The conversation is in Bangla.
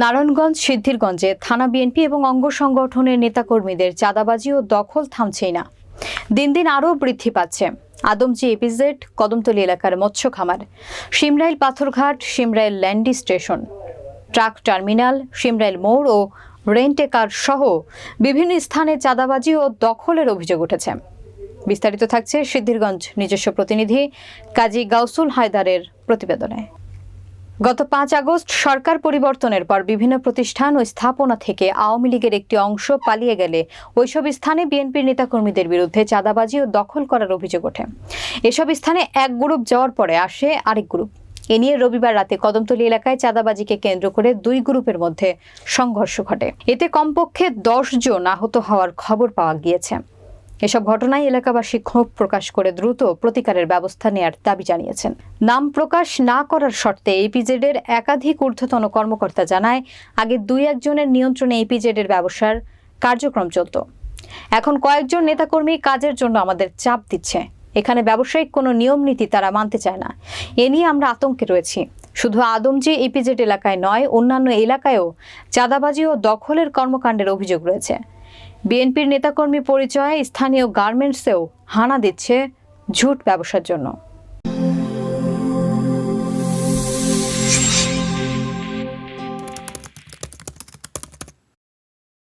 নারায়ণগঞ্জ, সিদ্ধিরগঞ্জে থানা বিএনপি এবং অঙ্গ সংগঠনের নেতাকর্মীদের চাঁদাবাজি ও দখল থামছেই না। দিন দিন আরও বৃদ্ধি পাচ্ছে। আদমজি এপিজেড কদমতলী এলাকার মৎস্য খামার, সিমরাইল পাথরঘাট, সিমরাইল ল্যান্ডি স্টেশন, ট্রাক টার্মিনাল, সিমরাইল মোড় ও রেন্টেকার সহ বিভিন্ন স্থানে চাঁদাবাজি ও দখলের অভিযোগ উঠেছে। বিস্তারিত থাকছে সিদ্ধিরগঞ্জ নিজস্ব প্রতিনিধি কাজী গাউসুল হায়দারের প্রতিবেদনে। গত পাঁচ আগস্ট সরকার পরিবর্তনের পর বিভিন্ন প্রতিষ্ঠান ও স্থাপনা থেকে আওয়ামী লীগের একটি অংশ পালিয়ে গেলে ওইসব স্থানে বিএনপির নেতাকর্মীদের বিরুদ্ধে চাঁদাবাজি ও দখল করার অভিযোগ ওঠে। এসব স্থানে এক গ্রুপ যাওয়ার পরে আসে আরেক গ্রুপ। এ নিয়ে রবিবার রাতে কদমতলী এলাকায় চাঁদাবাজিকে কেন্দ্র করে দুই গ্রুপের মধ্যে সংঘর্ষ ঘটে। এতে কমপক্ষে দশ জন আহত হওয়ার খবর পাওয়া গিয়েছে। এসব ঘটনায় এলাকাবাসী ক্ষোভ প্রকাশ করে দ্রুত প্রতিকারের ব্যবস্থা নেয়ার দাবি জানিয়েছেন। নাম প্রকাশ না করার শর্তে এপিজেডের একাধিক ঊর্ধ্বতন কর্মকর্তা জানায়, আগে দুই একজনের নিয়ন্ত্রণে এপিজেডের ব্যবসার কার্যক্রম চলত। এখন কয়েকজন নেতাকর্মী কাজের জন্য আমাদের চাপ দিচ্ছে। এখানে ব্যবসায়িক কোনো নিয়ম নীতি তারা মানতে চায় না। এ নিয়ে আমরা আতঙ্কে রয়েছি। শুধু আদমজি এপিজেড এলাকায় নয়, অন্যান্য এলাকায়ও চাঁদাবাজি ও দখলের কর্মকাণ্ডের অভিযোগ রয়েছে। বিএনপির নেতাকর্মী পরিচয়ে স্থানীয় গার্মেন্টসেও হানা দিচ্ছে ঝুট ব্যবসার জন্য।